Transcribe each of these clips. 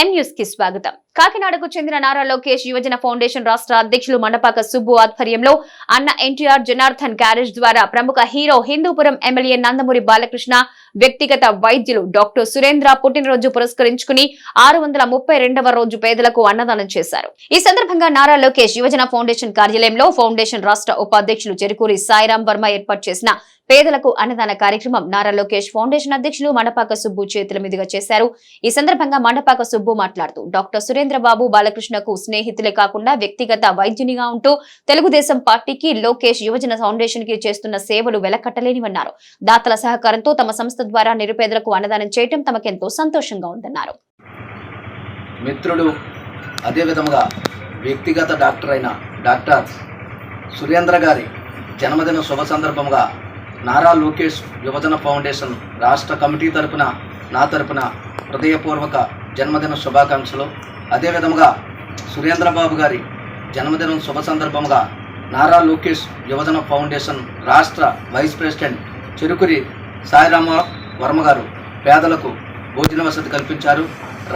ఎం న్యూస్కి స్వాగతం. కాకినాడకు చెందిన నారా లోకేష్ యువజన ఫౌండేషన్ రాష్ట్ర అధ్యక్షులు మండపాక సుబ్బు ఆధ్వర్యంలో అన్న ఎన్టీఆర్ జనార్దన్ క్యారేజ్ ద్వారా ప్రముఖ హీరో హిందూపురం ఎమ్మెల్యే నందమూరి బాలకృష్ణ వ్యక్తిగత వైద్యులు డాక్టర్ సురేంద్ర పుట్టినరోజు పురస్కరించుకుని ఆరు వందల ముప్పై రెండవ రోజు పేదలకు అన్నదానం చేశారు. ఈ సందర్భంగా నారా లోకేష్ యువజన ఫౌండేషన్ కార్యాలయంలో ఫౌండేషన్ రాష్ట్ర ఉపాధ్యక్షులు చెరుకూరి సాయిరాం వర్మ ఏర్పాటు చేసిన పేదలకు అన్నదాన కార్యక్రమం నారా లోకేష్ ఫౌండేషన్ అధ్యక్షులు మండపాక సుబ్బు చేతుల మీదుగా చేశారు. ఈ సందర్భంగా మండపాక సుబ్బు మాట్లాడుతూ డాక్టర్ సురేంద్రబాబు బాలకృష్ణకు స్నేహితులే కాకుండా వ్యక్తిగత వైద్యునిగా ఉంటూ తెలుగుదేశం పార్టీకి లోకేష్ యువజన ఫౌండేషన్కి చేస్తున్న సేవలు వెలకట్టలేనివన్నారు. దాతల సహకారంతో తమ సంస్థ ద్వారా నిరుపేదలకు అన్నదానం చేయటం తమకెంతో సంతోషంగా ఉందన్నారు. మిత్రుడు అదే విధముగా వ్యక్తిగత డాక్టర్ అయిన డాక్టర్ సురేంద్ర గారి జన్మదిన శుభ సందర్భంగా నారా లోకేష్ యువజన ఫౌండేషన్ రాష్ట్ర కమిటీ తరపున నా తరపున హృదయపూర్వక జన్మదిన శుభాకాంక్షలు. అదేవిధముగా సురేంద్రబాబు గారి జన్మదినం శుభ సందర్భంగా నారా లోకేష్ యువజన ఫౌండేషన్ రాష్ట్ర వైస్ ప్రెసిడెంట్ చెరుకురి సాయిరామ వర్మ గారు పేదలకు భోజన వసతి కల్పించారు.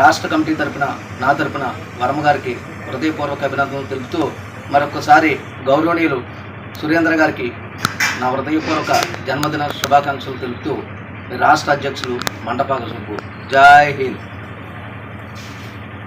రాష్ట్ర కమిటీ తరపున నా తరపున వర్మ గారికి హృదయపూర్వక అభినందనలు తెలుపుతూ మరొకసారి గౌరవనీయులు సురేంద్ర గారికి నా హృదయపూర్వక జన్మదిన శుభాకాంక్షలు తెలుపుతూ రాష్ట్ర అధ్యక్షులు మండపాక జై హింద్.